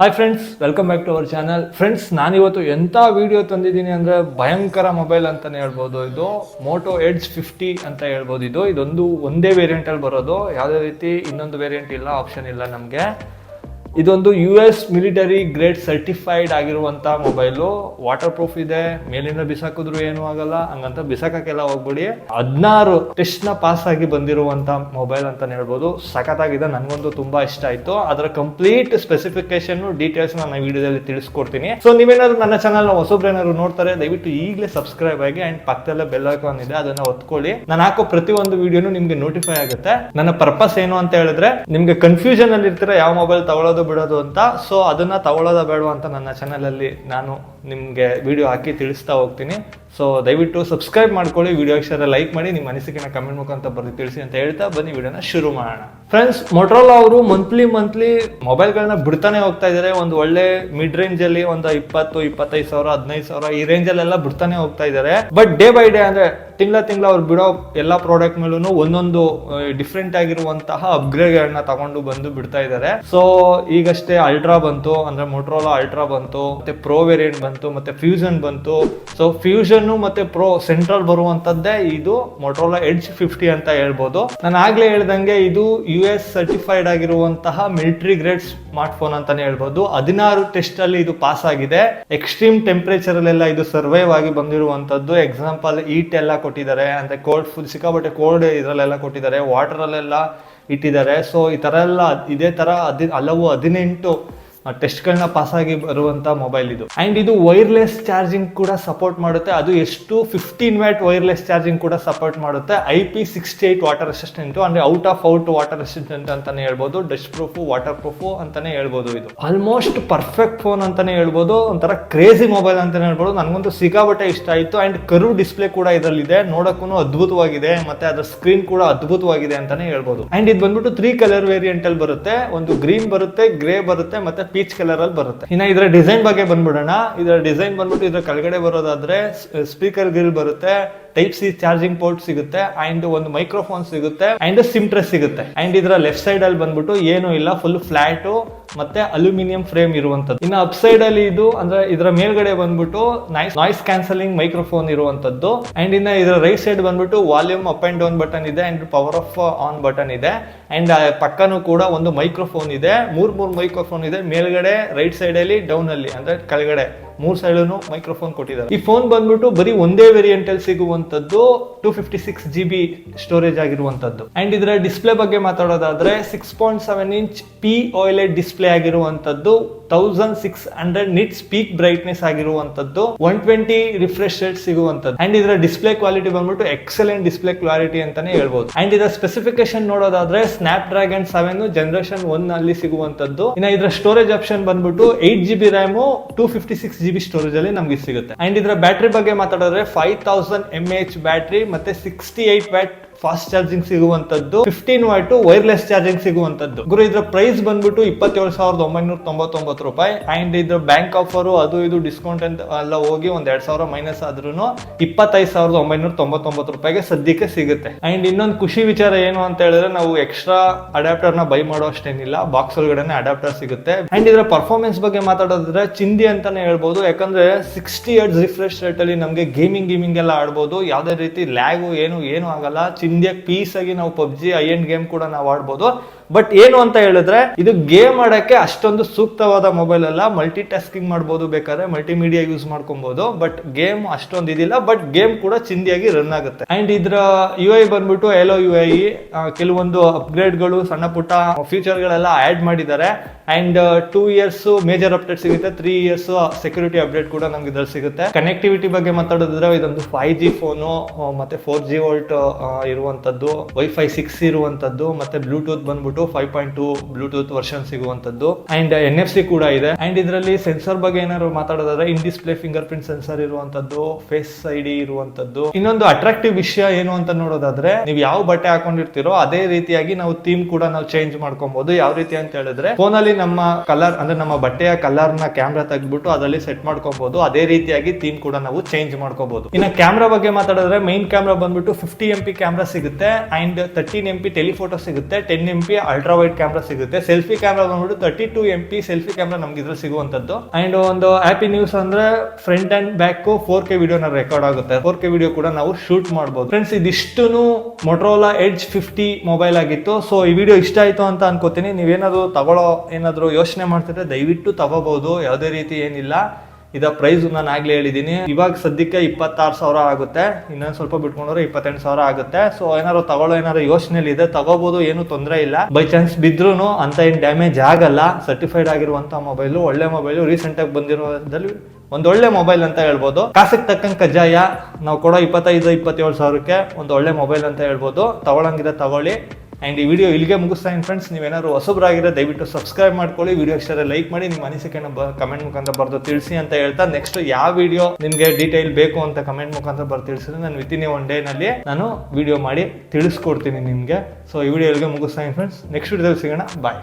Hi friends welcome back to our channel friends ನಾನಿವತ್ತು ಎಂಥ video ತಂದಿದ್ದೀನಿ ಅಂದರೆ ಭಯಂಕರ ಮೊಬೈಲ್ ಅಂತಲೇ ಹೇಳ್ಬೋದು. ಇದು ಮೋಟೋ ಎಡ್ಜ್ ಫಿಫ್ಟಿ ಅಂತ ಹೇಳ್ಬೋದು. ಇದು, ಇದೊಂದು ಒಂದೇ ವೇರಿಯಂಟಲ್ಲಿ ಬರೋದು. ಯಾವುದೇ ರೀತಿ ಇನ್ನೊಂದು ವೇರಿಯಂಟ್ ಇಲ್ಲ ಆಪ್ಷನ್ ಇಲ್ಲ ನಮಗೆ. ಇದೊಂದು U S military grade certified ಆಗಿರುವಂಥ ಮೊಬೈಲು ವಾಟರ್ ಪ್ರೂಫ್ ಇದೆ, ಮೇಲಿಂದ ಬಿಸಾಕಿದ್ರು ಏನು ಆಗಲ್ಲ, ಹಂಗಂತ ಬಿಸಾಕಕ್ಕೆಲ್ಲ ಹೋಗ್ಬಿಡಿ. ಹದಿನಾರು ಟೆಸ್ಟ್ನ ಪಾಸ್ ಆಗಿ ಬಂದಿರುವಂತ ಮೊಬೈಲ್ ಅಂತ ಹೇಳ್ಬೋದು. ಸಖತ್ತಾಗಿದೆ, ನನಗೊಂದು ತುಂಬಾ ಇಷ್ಟ ಆಯ್ತು. ಅದರ ಕಂಪ್ಲೀಟ್ ಸ್ಪೆಸಿಫಿಕೇಶನ್ ಡೀಟೇಲ್ಸ್ ನಾನು ವಿಡಿಯೋದಲ್ಲಿ ತಿಳಿಸ್ಕೊಡ್ತೀನಿ. ಸೊ ನೀವೇನಾದ್ರು ನನ್ನ ಚಾನಲ್ ಹೊಸಬ್ರು ಏನಾದ್ರು ನೋಡ್ತಾರೆ, ದಯವಿಟ್ಟು ಈಗಲೇ ಸಬ್ಸ್ಕ್ರೈಬ್ ಆಗಿ ಅಂಡ್ ಪಕ್ಕದಲ್ಲೇ ಬೆಲ್ ಐಕಾನ್ ಇದೆ, ಅದನ್ನ ಒತ್ಕೊಳ್ಳಿ. ನಾನು ಹಾಕೋ ಪ್ರತಿಯೊಂದು ವಿಡಿಯೋನು ನಿಮ್ಗೆ ನೋಟಿಫೈ ಆಗುತ್ತೆ. ನನ್ನ ಪರ್ಪಸ್ ಏನು ಅಂತ ಹೇಳಿದ್ರೆ, ನಿಮ್ಗೆ ಕನ್ಫ್ಯೂಷನ್ ಅಲ್ಲಿ ಇರ್ತೀರ ಯಾವ ಮೊಬೈಲ್ ತಗೊಳ್ಳೋದು ಬಿಡೋದು ಅಂತ. ಸೊ ಅದನ್ನ ತಗೊಳ್ಳೋದ ಬೇಡ ಅಂತ ನನ್ನ ಚಾನಲಲ್ಲಿ ನಾನು ನಿಮಗೆ ವಿಡಿಯೋ ಹಾಕಿ ತಿಳಿಸ್ತಾ ಹೋಗ್ತೀನಿ. ಸೊ ದಯವಿಟ್ಟು ಸಬ್ಸ್ಕ್ರೈಬ್ ಮಾಡ್ಕೊಳ್ಳಿ ವಿಡಿಯೋ ಇಷ್ಟ ಲೈಕ್ ಮಾಡಿ, ನಿಮ್ಮ ಅನಿಸಿಕೆನ ಕಮೆಂಟ್ ಮುಖಾಂತರ ಬರೆದು ತಿಳಿಸಿ ಅಂತ ಹೇಳ್ತಾ ಬನ್ನಿ ವಿಡಿಯೋನ ಶುರು ಮಾಡೋಣ. ಫ್ರೆಂಡ್ಸ್ ಮೊಟ್ರೋಲಾ ಅವರು ಮಂತ್ಲಿ ಮಂತ್ಲಿ ಮೊಬೈಲ್ಗಳನ್ನ ಬಿಡ್ತಾನೆ ಹೋಗ್ತಾ ಇದ್ದಾರೆ ಒಂದು ಒಳ್ಳೆ ಮಿಡ್ ರೇಂಜ್ ಅಲ್ಲಿ ಒಂದು ಇಪ್ಪತ್ತು, ಇಪ್ಪತ್ತೈದು ಸಾವಿರ, ಹದಿನೈದು ಸಾವಿರ ಈ ರೇಂಜ್ ಅಲ್ಲೆಲ್ಲ ಬಿಡ್ತಾನೆ ಹೋಗ್ತಾ ಇದ್ದಾರೆ ಬಟ್ ಡೇ ಬೈ ಡೇ ಅಂದ್ರೆ ತಿಂಗಳ ತಿಂಗಳ ಅವ್ರು ಬಿಡೋ ಎಲ್ಲ ಪ್ರಾಡಕ್ಟ್ ಮೇಲೂ ಒಂದೊಂದು ಡಿಫ್ರೆಂಟ್ ಆಗಿರುವಂತಹ ಅಪ್ಗ್ರೇಡ್ಗಳನ್ನ ತಗೊಂಡು ಬಂದು ಬಿಡ್ತಾ ಇದ್ದಾರೆ ಸೊ ಈಗಷ್ಟೇ ಅಲ್ಟ್ರಾ ಬಂತು, ಅಂದ್ರೆ ಮೊಟ್ರೋಲಾ ಅಲ್ಟ್ರಾ ಬಂತು, ಮತ್ತೆ ಪ್ರೋ ವೇರಿಯಂಟ್ ಬಂತು, ಮತ್ತೆ ಫ್ಯೂಷನ್ ಬಂತು. ಸೊ ಫ್ಯೂಷನ್ ಮತ್ತೆ ಪ್ರೋ ಸೆಂಟ್ರಲ್ ಬರುವಂತದ್ದೇ ಇದು ಮೊಟ್ರೋಲಾ ಎಡ್ಜ್ ಫಿಫ್ಟಿ ಅಂತ ಹೇಳ್ಬೋದು. ನಾನು ಆಗ್ಲೇ ಹೇಳ್ದಂಗೆ ಇದು ಯು ಎಸ್ ಸರ್ಟಿಫೈಡ್ ಆಗಿರುವಂತಹ ಮಿಲಿಟರಿ ಗ್ರೇಡ್ ಸ್ಮಾರ್ಟ್ ಫೋನ್ ಅಂತಾನೆ ಹೇಳ್ಬೋದು. ಹದಿನಾರು ಟೆಸ್ಟ್ ಅಲ್ಲಿ ಇದು ಪಾಸ್ ಆಗಿದೆ. ಎಕ್ಸ್ಟ್ರೀಮ್ ಟೆಂಪರೇಚರ್ ಅಲ್ಲೆಲ್ಲ ಇದು ಸರ್ವೈವ್ ಆಗಿ ಬಂದಿರುವಂತದ್ದು. ಎಕ್ಸಾಂಪಲ್ ಈಟ್ ಎಲ್ಲ ಕೊಟ್ಟಿದ್ದಾರೆ. ಅಂದ್ರೆ ಕೋಲ್ಡ್ ಫುಲ್ ಸಿಕ್ಕಾಪಟ್ಟೆ ಕೋಲ್ಡ್ ಇದ್ರಲ್ಲೆಲ್ಲ ಕೊಟ್ಟಿದ್ದಾರೆ. ವಾಟರ್ ಅಲ್ಲೆಲ್ಲ ಇಟ್ಟಿದ್ದಾರೆ. ಸೊ ಈ ತರ ಎಲ್ಲ ಇದೇ ತರ ಹದಿ, ಹಲವು ಹದಿನೆಂಟು ಟೆಸ್ಟ್ಗಳನ್ನ ಪಾಸ್ ಆಗಿ ಬರುವಂತ ಮೊಬೈಲ್ ಇದು. ಅಂಡ್ ಇದು ವೈರ್ಲೆಸ್ ಚಾರ್ಜಿಂಗ್ ಕೂಡ ಸಪೋರ್ಟ್ ಮಾಡುತ್ತೆ. ಅದು ಎಷ್ಟು ಫಿಫ್ಟೀನ್ ವ್ಯಾಟ್ ವೈರ್ಲೆಸ್ ಚಾರ್ಜಿಂಗ್ ಕೂಡ ಸಪೋರ್ಟ್ ಮಾಡುತ್ತೆ. I P sixty eight water resistant ಅಂದ್ರೆ out of out water resistant ಅಂತಾನೆ ಹೇಳ್ಬೋದು, ಡಸ್ಟ್ ಪ್ರೂಫ್, ವಾಟರ್ ಪ್ರೂಫ್ ಅಂತಾನೆ ಹೇಳ್ಬೋದು ಇದು. ಆಲ್ಮೋಸ್ಟ್ ಪರ್ಫೆಕ್ಟ್ ಫೋನ್ ಅಂತಾನೆ ಹೇಳ್ಬೋದು, ಒಂಥರ ಕ್ರೇಜಿ ಮೊಬೈಲ್ ಅಂತಾನೆ ಹೇಳ್ಬೋದು. ನನಗಂತೂ ಸಿಗಾಬಟ್ಟೆ ಇಷ್ಟ ಆಯಿತು. ಅಂಡ್ ಕರು ಡಿಸ್ಪ್ಲೇ ಕೂಡ ಇದರಲ್ಲಿದೆ. ನೋಡಕ್ಕೂ ಅದ್ಭುತವಾಗಿದೆ. ಮತ್ತೆ ಅದರ ಸ್ಕ್ರೀನ್ ಕೂಡ ಅದ್ಭುತವಾಗಿದೆ ಅಂತಾನೆ ಹೇಳ್ಬೋದು. ಅಂಡ್ ಇದು ಬಂದ್ಬಿಟ್ಟು ತ್ರೀ ಕಲರ್ ವೇರಿಯಂಟ್ ಅಲ್ಲಿ ಬರುತ್ತೆ. ಒಂದು ಗ್ರೀನ್ ಬರುತ್ತೆ ಗ್ರೇ ಬರುತ್ತೆ, ಮತ್ತೆ ಪೀಚ್ ಕಲರ್ ಅಲ್ಲಿ ಬರುತ್ತೆ. ಇನ್ನ ಇದರ ಡಿಸೈನ್ ಬಗ್ಗೆ ಬಂದ್ಬಿಡೋಣ. ಇದರ ಡಿಸೈನ್ ಬಂದ್ಬಿಟ್ಟು ಇದರ ಕೆಳಗಡೆ ಬರೋದಾದ್ರೆ ಸ್ಪೀಕರ್ ಗ್ರಿಲ್ ಬರುತ್ತೆ. ಟೈಪ್ ಸಿ ಚಾರ್ಜಿಂಗ್ ಪೋರ್ಟ್ ಸಿಗುತ್ತೆ ಅಂಡ್ ಒಂದು ಮೈಕ್ರೋಫೋನ್ ಸಿಗುತ್ತೆ ಅಂಡ್ ಸಿಮ್ ಟ್ರೆಸ್ ಸಿಗುತ್ತೆ. ಅಂಡ್ ಇದರ ಲೆಫ್ಟ್ ಸೈಡ್ ಅಲ್ಲಿ ಬಂದ್ಬಿಟ್ಟು ಏನು ಇಲ್ಲ ಫುಲ್ ಫ್ಲಾಟ್ ಮತ್ತೆ ಅಲ್ಯೂಮಿನಿಯಂ ಫ್ರೇಮ್ ಇರುವಂತದ್ದು ಇನ್ನು ಅಪ್ ಸೈಡ್ ಅಲ್ಲಿ ಇದು, ಅಂದ್ರೆ ಇದರ ಮೇಲ್ಗಡೆ ಬಂದ್ಬಿಟ್ಟು ನಾಯ್ಸ್ ಕ್ಯಾನ್ಸಲಿಂಗ್ ಮೈಕ್ರೋಫೋನ್ ಇರುವಂತದ್ದು ಅಂಡ್ ಇನ್ನ ಇದರ ರೈಟ್ ಸೈಡ್ ಬಂದ್ಬಿಟ್ಟು volume up and down button ಇದೆ and power off on button ಇದೆ. ಅಂಡ್ ಪಕ್ಕನೂ ಕೂಡ ಒಂದು ಮೈಕ್ರೋಫೋನ್ ಇದೆ, ಮೂರ್ ಮೂರ್ ಮೈಕ್ರೋಫೋನ್ ಇದೆ, ಮೇಲ್ಗಡೆ ರೈಟ್ ಸೈಡ್ ಅಲ್ಲಿ ಡೌನ್ ಅಲ್ಲಿ, ಅಂದ್ರೆ ಕೆಳಗಡೆ. ಮೂರ್ ಸೈಡನು ಮೈಕ್ರೋಫೋನ್ ಕೊಟ್ಟಿದ್ದಾರೆ. ಈ ಫೋನ್ ಬಂದ್ಬಿಟ್ಟು ಬರೀ ಒಂದೇ ವೇರಿಯಂಟ್ ಅಲ್ಲಿ ಸಿಗುವಂತದ್ದು two fifty six G B storage ಆಗಿರುವಂತದ್ದು ಅಂಡ್ ಇದರ ಡಿಸ್ಪ್ಲೇ ಬಗ್ಗೆ ಮಾತಾಡೋದಾದ್ರೆ six point seven inch P OLED display ಆಗಿರುವಂತದ್ದು thousand six hundred nits peak brightness ಆಗಿರುವಂತದ್ದು ಒನ್ ಟ್ವೆಂಟಿ ರಿಫ್ರೆಶ್ ರೇಟ್ ಸಿಗುವಂತದ್ದು ಅಂಡ್ ಇದರ ಡಿಸ್ಪ್ಲೇ ಕ್ವಾಲಿಟಿ ಬಂದ್ಬಿಟ್ಟು ಎಕ್ಸಲೆಂಟ್ ಡಿಸ್ಪ್ಲೇ ಕ್ವಾಲಿಟಿ ಅಂತಾನೆ ಹೇಳ್ಬೋದು. ಅಂಡ್ ಇದರ ಸ್ಪೆಸಿಫಿಕೇಶನ್ ನೋಡೋದಾದ್ರೆ Snapdragon seven generation one ಅಲ್ಲಿ ಸಿಗುವಂತದ್ದು ಇನ್ನ ಇದರ ಸ್ಟೋರೇಜ್ ಆಪ್ಷನ್ ಬಂದ್ಬಿಟ್ಟು eight G B RAM two fifty six G B storage ಅಲ್ಲಿ ನಮಗೆ ಸಿಗುತ್ತೆ. ಅಂಡ್ ಇದರ ಬ್ಯಾಟ್ರಿ ಬಗ್ಗೆ ಮಾತಾಡಿದ್ರೆ five thousand M H battery ಮತ್ತೆ sixty eight watt fast charging ಸಿಗುವಂತದ್ದು fifteen watt wireless charging ಸಿಗುವಂತದ್ದು. ಗುರು, ಇದ್ರ ಪ್ರೈಸ್ ಬಂದ್ಬಿಟ್ಟು ಇಪ್ಪತ್ತೇಳು ಸಾವಿರದ ಒಂಬೈನೂರ ತೊಂಬತ್ತೊಂಬತ್ತು ರೂಪಾಯಿ. ಅಂಡ್ ಇದ್ರ ಬ್ಯಾಂಕ್ ಆಫರ್ ಅದು ಇದು ಡಿಸ್ಕೌಂಟ್ ಅಂತ ಎಲ್ಲ ಹೋಗಿ ಒಂದ್ ಎರಡ್ ಸಾವಿರ ಮೈನಸ್ ಆದ್ರೂ ಇಪ್ಪತ್ತೈದು ಸಾವಿರದ ಒಂಬೈನೂರ ತೊಂಬತ್ತೊಂಬತ್ತು ರೂಪಾಯಿಗೆ ಸದ್ಯಕ್ಕೆ ಸಿಗುತ್ತೆ. ಅಂಡ್ ಇನ್ನೊಂದು ಖುಷಿ ವಿಚಾರ ಏನು ಅಂತ ಹೇಳಿದ್ರೆ, ನಾವು ಎಕ್ಸ್ಟ್ರಾ ಅಡಾಪ್ಟರ್ನ ಬೈ ಮಾಡೋ ಅಷ್ಟೇನಿಲ್ಲ. ಬಾಕ್ಸ್ ಒಳಗಡೆ ಅಡಾಪ್ಟರ್ ಸಿಗುತ್ತೆ. ಅಂಡ್ ಇದರ ಪರ್ಫಾರ್ಮೆನ್ಸ್ ಬಗ್ಗೆ ಮಾತಾಡೋದ್ರೆ ಚಿಂದಿ ಅಂತಾನೆ ಹೇಳ್ಬೋದು. ಯಾಕಂದ್ರೆ ಸಿಕ್ಸ್ಟಿ ಏಟ್ ರಿಫ್ರೆಶ್ ರೇಟ್ ಅಲ್ಲಿ ನಮಗೆ ಗೇಮಿಂಗ್ ಗೇಮಿಂಗ್ ಎಲ್ಲ ಆಡ್ಬೋದು. ಯಾವುದೇ ರೀತಿ ಲ್ಯಾಗು ಏನು ಏನು ಆಗಲ್ಲ. ಚಿಂದಿಯಾಗಿ ಪೀಸ್ ಆಗಿ ನಾವು ಪಬ್ಜಿ ಐ ಎಂಡ್ ಗೇಮ್ ಕೂಡ ನಾವು ಆಡ್ಬೋದು. ಬಟ್ ಏನು ಅಂತ ಹೇಳಿದ್ರೆ, ಇದು ಗೇಮ್ ಆಡಕ್ಕೆ ಅಷ್ಟೊಂದು ಸೂಕ್ತವಾದ ಮೊಬೈಲ್ ಅಲ್ಲ. ಮಲ್ಟಿ ಟಾಸ್ಕಿಂಗ್ ಮಾಡ್ಬೋದು ಬೇಕಾದ್ರೆ ಮಲ್ಟಿಮೀಡಿಯಾ ಯೂಸ್ ಮಾಡ್ಕೊಬಹುದು ಬಟ್ ಗೇಮ್ ಅಷ್ಟೊಂದು ಇದಿಲ್ಲ. ಬಟ್ ಗೇಮ್ ಕೂಡ ಚಿಂದಿಯಾಗಿ ರನ್ ಆಗುತ್ತೆ. ಅಂಡ್ ಇದ್ರ ಯು ಐ ಬಂದ್ಬಿಟ್ಟು ಎಲೋ ಯು ಐ ಕೆಲವೊಂದು ಅಪ್ಗ್ರೇಡ್ಗಳು ಸಣ್ಣ ಪುಟ್ಟ ಫ್ಯೂಚರ್ ಗಳೆಲ್ಲ ಆಡ್ ಮಾಡಿದ್ದಾರೆ. And two years major update ಸಿಗುತ್ತೆ. ತ್ರೀ ಇಯರ್ಸ್ ಸೆಕ್ಯೂರಿಟಿ ಅಪ್ಡೇಟ್ ಕೂಡ ನಮ್ಗೆ ಇದ್ರಲ್ಲಿ ಸಿಗುತ್ತೆ. ಕನೆಕ್ಟಿವಿಟಿ ಬಗ್ಗೆ ಮಾತಾಡೋದಿದ್ರೆ, ಇದೊಂದು ಫೈವ್ ಜಿ ಫೋನು ಮತ್ತೆ ಫೋರ್ ಜಿ ವೋಲ್ಟ್ ಇರುವಂತದ್ದು ವೈಫೈ ಸಿಕ್ಸ್ ಇರುವಂತದ್ದು, ಮತ್ತೆ ಬ್ಲೂಟೂತ್ ಬಂದ್ಬಿಟ್ಟು five point two Bluetooth version ಸಿಗುವಂತದ್ದು and N F C ಕೂಡ ಇದೆ. ಅಂಡ್ ಇದರಲ್ಲಿ ಸೆನ್ಸರ್ ಬಗ್ಗೆ ಏನಾದ್ರು ಮಾತಾಡೋದಾದ್ರೆ in display fingerprint sensor ಇರುವಂತದ್ದು ಫೇಸ್ ಐ ಡಿ ಇರುವಂತದ್ದು ಇನ್ನೊಂದು ಅಟ್ರಾಕ್ಟಿವ್ ವಿಷಯ ಏನು ಅಂತ ನೋಡೋದಾದ್ರೆ, ನೀವು ಯಾವ ಬಟ್ಟೆ ಹಾಕೊಂಡಿರ್ತೀರೋ ಅದೇ ರೀತಿಯಾಗಿ ನಾವು ಥೀಮ್ ಕೂಡ ನಾವು ಚೇಂಜ್ ಮಾಡ್ಕೊಬಹುದು ಯಾವ ರೀತಿ ಅಂತ ಹೇಳಿದ್ರೆ ಫೋನ್ ಅಲ್ಲಿ ನಮ್ಮ ಕಲರ್ ಅಂದ್ರೆ ನಮ್ಮ ಬಟ್ಟೆಯ ಕಲರ್ನ ಕ್ಯಾಮ್ರಾ ತೆಗೆದ್ಬಿಟ್ಟು ಅದರಲ್ಲಿ ಸೆಟ್ ಮಾಡ್ಕೋಬಹುದು ಅದೇ ರೀತಿಯಾಗಿ ಥೀಮ್ ಕೂಡ ನಾವು ಚೇಂಜ್ ಮಾಡ್ಕೋಬಹುದು ಇನ್ನ ಕ್ಯಾಮ್ರಾ ಬಗ್ಗೆ ಮಾತಾಡಿದ್ರೆ ಮೈನ್ ಕ್ಯಾಮ್ರಾ ಬಂದ್ಬಿಟ್ಟು ಫಿಫ್ಟಿ ಎಂ ಪಿ ಕ್ಯಾಮ್ರಾ ಸಿಗುತ್ತೆ. And thirteen M P telephoto ಸಿಗುತ್ತೆ. Ten M P ultra wide camera ಸಿಗುತ್ತೆ. ಸೆಲ್ಫಿ ಕ್ಯಾಮ್ರಾ ಬಂದ್ಬಿಟ್ಟು thirty two M P selfie camera ನಮ್ಗೆ ಇದ್ರಲ್ಲಿ ಸಿಗುವಂತದ್ದು ಅಂಡ್ ಒಂದು ಹ್ಯಾಪಿ ನ್ಯೂಸ್ ಅಂದ್ರೆ front and back four K ವಿಡಿಯೋನ ರೆಕಾರ್ಡ್ ಆಗುತ್ತೆ. ಫೋರ್ ಕೆ ವಿಡಿಯೋ ಕೂಡ ನಾವು ಶೂಟ್ ಮಾಡಬಹುದು ಫ್ರೆಂಡ್ಸ್ ಇದಿಷ್ಟು ಮೊಟ್ರೋಲಾ ಎಡ್ಜ್ ಫಿಫ್ಟಿ ಮೊಬೈಲ್ ಆಗಿತ್ತು. ಸೊ ಈ ವಿಡಿಯೋ ಇಷ್ಟ ಆಯ್ತು ಅಂತ ಅನ್ಕೋತೀನಿ. ನೀವೇನಾದ್ರು ತಗೊಳ್ಳೋ ಏನಾದ್ರು ಯೋಚನೆ ಮಾಡ್ತಿದ್ರೆ ದಯವಿಟ್ಟು ತಗೋಬಹುದು ಯಾವುದೇ ರೀತಿ ಏನಿಲ್ಲ. ಇದ ಪ್ರೈಸ್ ನಾನು ಆಗ್ಲೇ ಹೇಳಿದೀನಿ. ಇವಾಗ ಸದ್ಯಕ್ಕೆ ಇಪ್ಪತ್ತಾರು ಸಾವಿರ ಆಗುತ್ತೆ. ಇನ್ನೊಂದು ಸ್ವಲ್ಪ ಬಿಟ್ಕೊಂಡ್ರೆ ಇಪ್ಪತ್ತೆಂಟು ಸಾವಿರ ಆಗುತ್ತೆ. ಸೊ ಏನಾರು ತಗೊಳ್ಳೋ ಏನಾರು ಯೋಚನೆಯಲ್ಲಿ ಇದೆ ತಗೋಬಹುದು ಏನು ತೊಂದರೆ ಇಲ್ಲ. ಬೈ ಚಾನ್ಸ್ ಬಿದ್ರು ಅಂತ ಏನ್ ಡ್ಯಾಮೇಜ್ ಆಗಲ್ಲ. ಸರ್ಟಿಫೈಡ್ ಆಗಿರುವಂತ ಮೊಬೈಲು ಒಳ್ಳೆ ಮೊಬೈಲು ರೀಸೆಂಟ್ ಆಗಿ ಬಂದಿರೋದ್ರಲ್ಲಿ ಒಂದು ಒಳ್ಳೆ ಮೊಬೈಲ್ ಅಂತ ಹೇಳ್ಬೋದು. ಕಾಸಿಗೆ ತಕ್ಕಂಗೆ ಕಜ್ಜಾಯ, ನಾವು ಕೊಡೋ ಇಪ್ಪತ್ತೈದು, ಇಪ್ಪತ್ತೇಳು ಸಾವಿರಕ್ಕೆ ಒಂದು ಒಳ್ಳೆ ಮೊಬೈಲ್ ಅಂತ ಹೇಳ್ಬೋದು. ತಗೊಳಂಗಿದೆ ತಗೊಳ್ಳಿ. ಆ್ಯಂಡ್ ಈ ವಿಡಿಯೋ ಇಲ್ಲಿಗೆ ಮುಗಿಸ್ತಾ ಇದ್ದೀನಿ ಫ್ರೆಂಡ್ಸ್ ನೀವೇನಾದ್ರು ಹೊಸಬ್ರಾಗಿರೋ ದಯವಿಟ್ಟು ಸಬ್ಸ್ಕ್ರೈಬ್ ಮಾಡ್ಕೊಳ್ಳಿ. ವಿಡಿಯೋ ಇಷ್ಟ ಲೈಕ್ ಮಾಡಿ, ನಿಮ್ಮ ಅನಿಸಿಕೆನ ಕಮೆಂಟ್ ಮುಖಾಂತರ ಬರೆದು ತಿಳಿಸಿ ಅಂತ ಹೇಳ್ತಾ ನೆಕ್ಸ್ಟ್ ಯಾವ ವಿಡಿಯೋ ನಿಮಗೆ ಡೀಟೇಲ್ ಬೇಕು ಅಂತ ಕಮೆಂಟ್ ಮುಖಾಂತರ ಬರೆದು ತಿಳಿಸಿದ್ರೆ ನಾನು ವಿತಿನ್ ಒನ್ ಡೇನಲ್ಲಿ ನಾನು ವಿಡಿಯೋ ಮಾಡಿ ತಿಳಿಸ್ಕೊಡ್ತೀನಿ ನಿಮಗೆ. ಸೊ ಈ ವಿಡಿಯೋ ಇಲ್ಲಿಗೆ ಮುಗಿಸ್ತಾ ಇದ್ದೀನಿ ಫ್ರೆಂಡ್ಸ್ ನೆಕ್ಸ್ಟ್ ವಿಡಿಯೋ ಸಿಗೋಣ. ಬಾಯ್